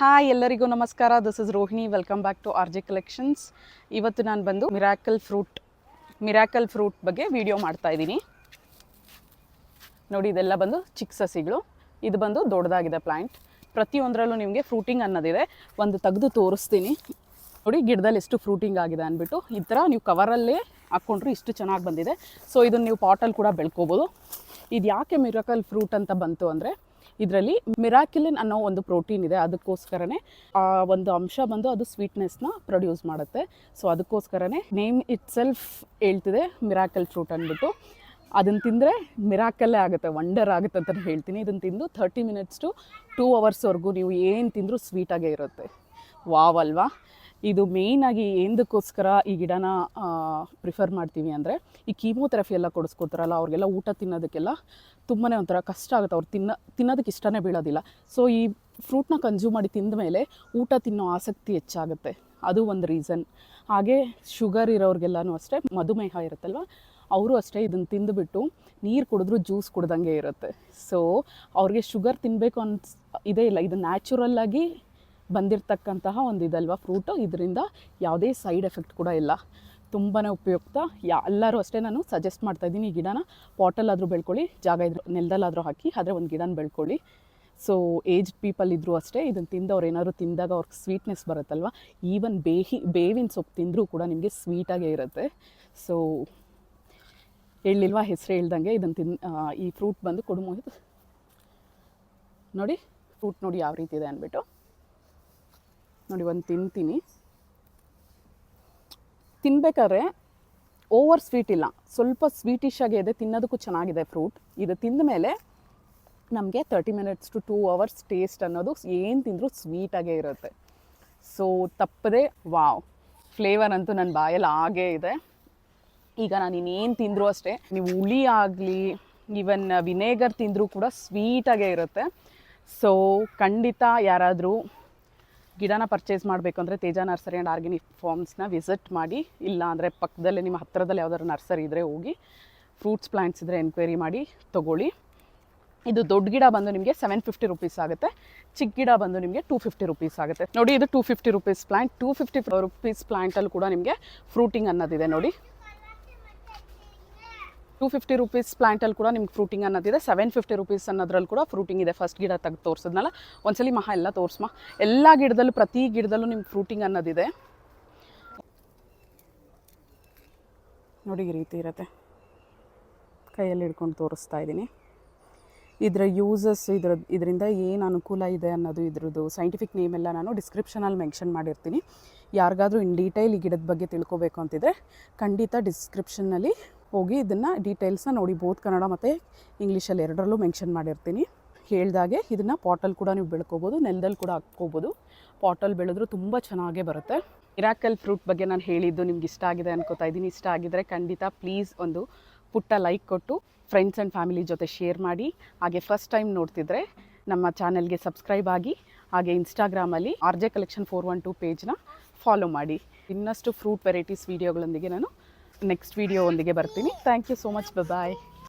Hi ಎಲ್ಲರಿಗೂ ನಮಸ್ಕಾರ. This is Rohini welcome back to R J collections ಇವತ್ತು ನಾನು ಬಂದು ಮಿರಾಕಲ್ ಫ್ರೂಟ್ ಮಿರಾಕಲ್ ಫ್ರೂಟ್ ಬಗ್ಗೆ ವಿಡಿಯೋ ಮಾಡ್ತಾ ಇದ್ದೀನಿ. ನೋಡಿ, ಇದೆಲ್ಲ ಬಂದು ಚಿಕ್ಕ ಸಸಿಗಳು. ಇದು ಬಂದು ದೊಡ್ಡದಾಗಿದೆ ಪ್ಲ್ಯಾಂಟ್ ಪ್ರತಿಯೊಂದರಲ್ಲೂ ನಿಮಗೆ ಫ್ರೂಟಿಂಗ್ ಅನ್ನೋದಿದೆ. ಒಂದು ತೆಗೆದು ತೋರಿಸ್ತೀನಿ. ನೋಡಿ, ಗಿಡದಲ್ಲಿ ಎಷ್ಟು ಫ್ರೂಟಿಂಗ್ ಆಗಿದೆ ಅಂದ್ಬಿಟ್ಟು. ಈ ಥರ ನೀವು ಕವರಲ್ಲೇ ಹಾಕ್ಕೊಂಡ್ರೂ ಇಷ್ಟು ಚೆನ್ನಾಗಿ ಬಂದಿದೆ. ಸೊ ಇದನ್ನು ನೀವು ಪಾಟಲ್ಲಿ ಕೂಡ ಬೆಳ್ಕೋಬೋದು. ಇದು ಯಾಕೆ ಮಿರಾಕಲ್ ಫ್ರೂಟ್ ಅಂತ ಬಂತು ಅಂದರೆ ಇದರಲ್ಲಿ ಮಿರಾಕಿಲಿನ್ ಅನ್ನೋ ಒಂದು ಪ್ರೋಟೀನ್ ಇದೆ, ಅದಕ್ಕೋಸ್ಕರನೇ ಆ ಒಂದು ಅಂಶ ಬಂದು ಅದು ಸ್ವೀಟ್ನೆಸ್ನ ಪ್ರೊಡ್ಯೂಸ್ ಮಾಡುತ್ತೆ. ಸೊ, ಅದಕ್ಕೋಸ್ಕರನೇ ನೇಮ್ ಇಟ್ ಸೆಲ್ಫ್ ಹೇಳ್ತಿದೆ, ಮಿರಾಕಲ್ ಫ್ರೂಟ್ ಅಂದ್ಬಿಟ್ಟು. ಅದನ್ನು ತಿಂದರೆ ಮಿರಾಕಲ್ಲೇ ಆಗುತ್ತೆ, ವಂಡರ್ ಆಗುತ್ತೆ ಅಂತ ಹೇಳ್ತೀನಿ. ಇದನ್ನು ತಿಂದು ಥರ್ಟಿ ಮಿನಿಟ್ಸ್ ಟು ಟೂ ಅವರ್ಸ್ವರೆಗೂ ನೀವು ಏನು ತಿಂದರೂ ಸ್ವೀಟಾಗೇ ಇರುತ್ತೆ. ವಾವ್ ಅಲ್ವಾ? ಇದು ಮೇಯ್ನಾಗಿ ಏನದಕ್ಕೋಸ್ಕರ ಈ ಗಿಡನ ಪ್ರಿಫರ್ ಮಾಡ್ತೀವಿ ಅಂದರೆ ಈ ಕೀಮೋಥೆರಪಿ ಎಲ್ಲ ಕೊಡಿಸ್ಕೊತಾರಲ್ಲ ಅವ್ರಿಗೆಲ್ಲ ಊಟ ತಿನ್ನೋದಕ್ಕೆಲ್ಲ ತುಂಬಾ ಒಂಥರ ಕಷ್ಟ ಆಗುತ್ತೆ. ಅವ್ರು ತಿನ್ನ, ತಿನ್ನೋದಕ್ಕೆ ಇಷ್ಟನೇ ಬೀಳೋದಿಲ್ಲ. ಸೊ ಈ ಫ್ರೂಟ್ನ ಕನ್ಸ್ಯೂಮ್ ಮಾಡಿ ತಿಂದ ಮೇಲೆ ಊಟ ತಿನ್ನೋ ಆಸಕ್ತಿ ಹೆಚ್ಚಾಗುತ್ತೆ. ಅದು ಒಂದು ರೀಸನ್ ಹಾಗೆ ಶುಗರ್ ಇರೋರಿಗೆಲ್ಲನೂ ಅಷ್ಟೇ, ಮಧುಮೇಹ ಇರುತ್ತಲ್ವ, ಅವರು ಅಷ್ಟೇ ಇದನ್ನು ತಿಂದುಬಿಟ್ಟು ನೀರು ಕುಡಿದ್ರೂ ಜ್ಯೂಸ್ ಕುಡ್ದಂಗೆ ಇರುತ್ತೆ. ಸೊ ಅವ್ರಿಗೆ ಶುಗರ್ ತಿನ್ನಬೇಕು ಅನ್ಸ್, ಇದೇ ಇಲ್ಲ. ಇದು ನ್ಯಾಚುರಲ್ಲಾಗಿ ಬಂದಿರತಕ್ಕಂತಹ ಒಂದು ಇದಲ್ವ ಫ್ರೂಟು. ಇದರಿಂದ ಯಾವುದೇ ಸೈಡ್ ಎಫೆಕ್ಟ್ ಕೂಡ ಇಲ್ಲ. ತುಂಬಾ ಉಪಯುಕ್ತ. ಯಾ, ಎಲ್ಲರೂ ಅಷ್ಟೇ ನಾನು ಸಜೆಸ್ಟ್ ಮಾಡ್ತಾಯಿದ್ದೀನಿ ಈ ಗಿಡನ ಪಾಟಲ್ಲಾದರೂ ಬೆಳ್ಕೊಳ್ಳಿ, ಜಾಗ ಇದ್ರು, ನೆಲದಲ್ಲಾದರೂ ಹಾಕಿ, ಆದರೆ ಒಂದು ಗಿಡನ ಬೆಳ್ಕೊಳ್ಳಿ. ಸೊ ಏಜ್ಡ್ ಪೀಪಲ್ ಇದ್ದರೂ ಅಷ್ಟೇ ಇದನ್ನು ತಿಂದವ್ರು ಏನಾದ್ರು ತಿಂದಾಗ ಅವ್ರಿಗೆ ಸ್ವೀಟ್ನೆಸ್ ಬರುತ್ತಲ್ವ? ಈವನ್ ಬೇಹಿ, ಬೇವಿನ ಸೊಪ್ಪು ತಿಂದರೂ ಕೂಡ ನಿಮಗೆ ಸ್ವೀಟಾಗೇ ಇರುತ್ತೆ. ಸೊ ಹೇಳಿಲ್ವಾ ಹೆಸರು ಹೇಳ್ದಂಗೆ ಇದನ್ನು ತಿನ್ ಈ ಫ್ರೂಟ್ ಬಂದು ಕೊಡುಮು ನೋಡಿ, ಫ್ರೂಟ್ ನೋಡಿ ಯಾವ ರೀತಿ ಇದೆ ಅಂದ್ಬಿಟ್ಟು. ನೋಡಿ, ಒಂದು ತಿಂತೀನಿ. ತಿನ್ಬೇಕಾದ್ರೆ ಓವರ್ ಸ್ವೀಟ್ ಇಲ್ಲ. ಸ್ವಲ್ಪ ಸ್ವೀಟಿಶ್ ಆಗಿ ಇದೆ, ತಿನ್ನೋದಕ್ಕೂ ಚೆನ್ನಾಗಿದೆ ಫ್ರೂಟ್. ಇದು ತಿಂದ ಮೇಲೆ ನಮಗೆ thirty minutes to two hours taste ಅನ್ನೋದು ಏನು ತಿಂದರೂ ಸ್ವೀಟಾಗೇ ಇರುತ್ತೆ. ಸೊ ತಪ್ಪದೆ ವಾವ್ ಫ್ಲೇವರ್ ಅಂತೂ ನನ್ನ ಬಾಯಲ್ಲಿ ಆಗೇ ಇದೆ. ಈಗ ನಾನು ಇನ್ನೇನು ತಿಂದರೂ ಅಷ್ಟೇ, ನೀವು ಹುಳಿ ಆಗಲಿ ಈವನ್ ವಿನೇಗರ್ ತಿಂದರೂ ಕೂಡ ಸ್ವೀಟಾಗೇ ಇರುತ್ತೆ. ಸೊ ಖಂಡಿತ ಯಾರಾದರೂ ಗಿಡನ ಪರ್ಚೇಸ್ ಮಾಡಬೇಕು ಅಂದರೆ ತೇಜ ನರ್ಸರಿ ಆ್ಯಂಡ್ ಆರ್ಗ್ಯಾನಿಕ್ ಫಾರ್ಮ್ಸ್ನ ವಿಸಿಟ್ ಮಾಡಿ, ಇಲ್ಲ ಅಂದರೆ ಪಕ್ಕದಲ್ಲೇ ನಿಮ್ಮ ಹತ್ತಿರದಲ್ಲಿ ಯಾವ್ದಾದ್ರು ನರ್ಸರಿ ಇದ್ದರೆ ಹೋಗಿ ಫ್ರೂಟ್ಸ್ ಪ್ಲ್ಯಾಂಟ್ಸ್ ಇದ್ದರೆ ಎನ್ಕ್ವೈರಿ ಮಾಡಿ ತೊಗೊಳ್ಳಿ. ಇದು ದೊಡ್ಡ ಗಿಡ ಬಂದು ನಿಮಗೆ ಸೆವೆನ್ ಫಿಫ್ಟಿ ರುಪೀಸ್ ಆಗುತ್ತೆ, ಚಿಕ್ಕ ಗಿಡ ಬಂದು ನಿಮಗೆ ಟೂ ಫಿಫ್ಟಿ ರುಪೀಸ್ ಆಗುತ್ತೆ. ನೋಡಿ ಇದು two fifty rupees plant two fifty rupees ಪ್ಲ್ಯಾಂಟಲ್ಲಿ ಕೂಡ ನಿಮಗೆ ಫ್ರೂಟಿಂಗ್ ಅನ್ನೋದಿದೆ ನೋಡಿ. ಟೂ ಫಿಫ್ಟಿ ರುಪೀಸ್ ಪ್ಲ್ಯಾಂಟಲ್ಲಿ ಕೂಡ ನಿಮ್ಗೆ ಫ್ರೂಟಿಂಗ್ ಅನ್ನೋದಿದೆ. ಸೆವೆನ್ ಫಿಫ್ಟಿ ರುಪೀಸ್ ಅನ್ನೋದ್ರಲ್ಲಿ ಕೂಡ ಫ್ರೂಟಿಂಗ್ ಇದೆ. ಫಸ್ಟ್ ಗಿಡ ತೆಗೆದು ತೋರಿಸಿದ್ನಲ್ಲ? ಒಂದ್ಸಲಿ ಮಹಾ ಎಲ್ಲ ತೋರಿಸ್ಮ. ಎಲ್ಲ ಗಿಡದಲ್ಲೂ, ಪ್ರತಿ ಗಿಡದಲ್ಲೂ ನಿಮ್ಗೆ ಫ್ರೂಟಿಂಗ್ ಅನ್ನೋದಿದೆ. ನೋಡಿ ಈ ರೀತಿ ಇರುತ್ತೆ. ಕೈಯಲ್ಲಿ ಹಿಡ್ಕೊಂಡು ತೋರಿಸ್ತಾ ಇದ್ದೀನಿ. ಇದರ ಯೂಸಸ್ ಇದ್ರ, ಇದರಿಂದ ಏನು ಅನುಕೂಲ ಇದೆ ಅನ್ನೋದು ಇದ್ರದ್ದು ಸೈಂಟಿಫಿಕ್ ನೇಮ್ ಎಲ್ಲ ನಾನು ಡಿಸ್ಕ್ರಿಪ್ಷನಲ್ಲಿ ಮೆನ್ಷನ್ ಮಾಡಿರ್ತೀನಿ. ಯಾರಿಗಾದರೂ ಇನ್ ಡೀಟೇಲ್ ಈ ಗಿಡದ ಬಗ್ಗೆ ತಿಳ್ಕೊಬೇಕು ಅಂತಿದ್ರೆ ಖಂಡಿತ ಡಿಸ್ಕ್ರಿಪ್ಷನ್ನಲ್ಲಿ ಹೋಗಿ ಇದನ್ನು ಡೀಟೇಲ್ಸ್ನ ನೋಡಿ ಬೋತ್ ಕನ್ನಡ ಮತ್ತು ಇಂಗ್ಲೀಷಲ್ಲಿ ಎರಡರಲ್ಲೂ ಮೆನ್ಷನ್ ಮಾಡಿರ್ತೀನಿ. ಹೇಳ್ದಾಗೆ ಇದನ್ನು ಪಾಟಲ್ ಕೂಡ ನೀವು ಬೆಳ್ಕೋಬೋದು, ನೆಲದಲ್ಲಿ ಕೂಡ ಹಾಕ್ಕೋಬೋದು. ಪಾಟಲ್ ಬೆಳೆದ್ರೂ ತುಂಬ ಚೆನ್ನಾಗೇ ಬರುತ್ತೆ. ಇರಾಕಲ್ ಫ್ರೂಟ್ ಬಗ್ಗೆ ನಾನು ಹೇಳಿದ್ದು ನಿಮ್ಗೆ ಇಷ್ಟ ಆಗಿದೆ ಅನ್ಕೋತಾ ಇದ್ದೀನಿ. ಇಷ್ಟ ಆಗಿದ್ರೆ ಖಂಡಿತ ಪ್ಲೀಸ್ ಒಂದು ಪುಟ್ಟ ಲೈಕ್ ಕೊಟ್ಟು ಫ್ರೆಂಡ್ಸ್ ಆ್ಯಂಡ್ ಫ್ಯಾಮಿಲಿ ಜೊತೆ ಶೇರ್ ಮಾಡಿ. ಹಾಗೆ ಫಸ್ಟ್ ಟೈಮ್ ನೋಡ್ತಿದ್ರೆ ನಮ್ಮ ಚಾನೆಲ್ಗೆ ಸಬ್ಸ್ಕ್ರೈಬ್ ಆಗಿ, ಹಾಗೆ ಇನ್ಸ್ಟಾಗ್ರಾಮಲ್ಲಿ R J collection four one two ಪೇಜ್ನ follow ಮಾಡಿ. ಇನ್ನಷ್ಟು ಫ್ರೂಟ್ ವೆರೈಟೀಸ್ ವೀಡಿಯೋಗಳೊಂದಿಗೆ ನಾನು ನೆಕ್ಸ್ಟ್ ವಿಡಿಯೋ ಒಂದಿಗೆ ಬರ್ತೀನಿ. Thank you so much bye